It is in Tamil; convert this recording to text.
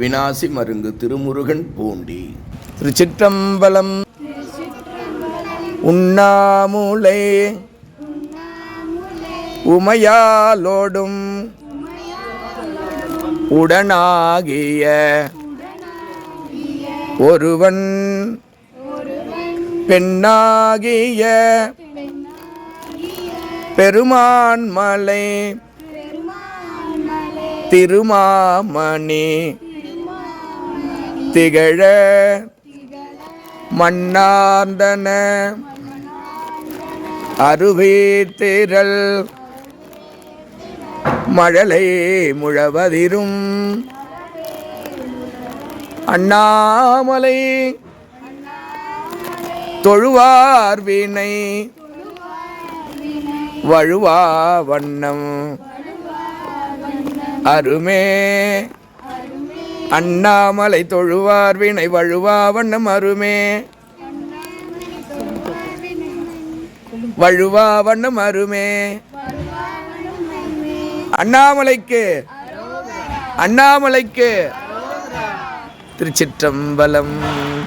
வினாசி மருங்கு திருமுருகன் பூண்டி. திருச்சிற்றம்பலம் உண்ணாமுலை உமையாலோடும் உடனாகிய ஒருவன் பெண்ணாகிய பெருமான் மலை திருமாமணி திகழ மன்னார்ந்தன அருவீத்திரல் மழலை முழவதிரும். அண்ணாமலை தொழுவார் வீணை. வழுவா வண்ணம். அருமே அண்ணாமலை தொழுவார் வினை வழுவா வண்ணம் அருமே. வழுவா வண்ணம் அருமே. அண்ணாமலைக்கு அண்ணாமலைக்கு. திருச்சிற்றம்பலம்.